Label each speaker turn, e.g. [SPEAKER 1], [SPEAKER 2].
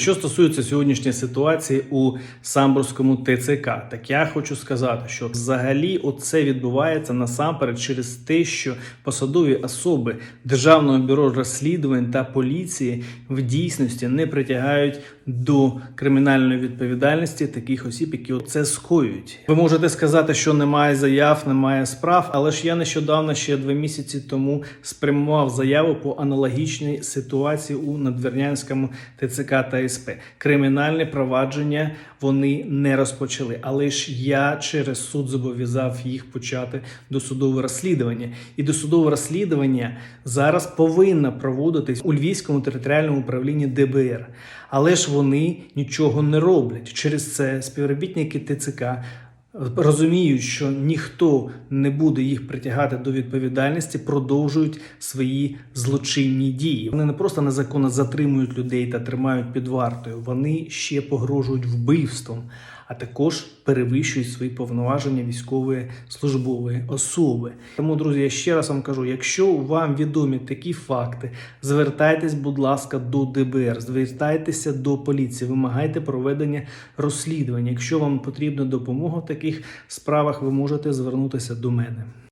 [SPEAKER 1] Що стосується сьогоднішньої ситуації у Самбурському ТЦК, так я хочу сказати, що взагалі оце відбувається насамперед через те, що посадові особи Державного бюро розслідувань та поліції в дійсності не притягають до кримінальної відповідальності таких осіб, які це скоюють. Ви можете сказати, що немає заяв, немає справ, але ж я нещодавно ще два місяці тому спрямував заяву по аналогічній ситуації у Надвірнянському ТЦК та СП. Кримінальне провадження вони не розпочали, але ж я через суд зобов'язав їх почати досудове розслідування. І досудове розслідування зараз повинно проводитись у Львівському територіальному управлінні ДБР. Але ж вони нічого не роблять. Через це співробітники ТЦК розуміють, що ніхто не буде їх притягати до відповідальності, продовжують свої злочинні дії. Вони не просто незаконно затримують людей та тримають під вартою, вони ще погрожують вбивством, а також перевищують свої повноваження військової службової особи. Тому, друзі, я ще раз вам кажу: якщо вам відомі такі факти, звертайтесь, будь ласка, до ДБР, звертайтеся до поліції, вимагайте проведення розслідування. Якщо вам потрібна допомога в таких справах, ви можете звернутися до мене.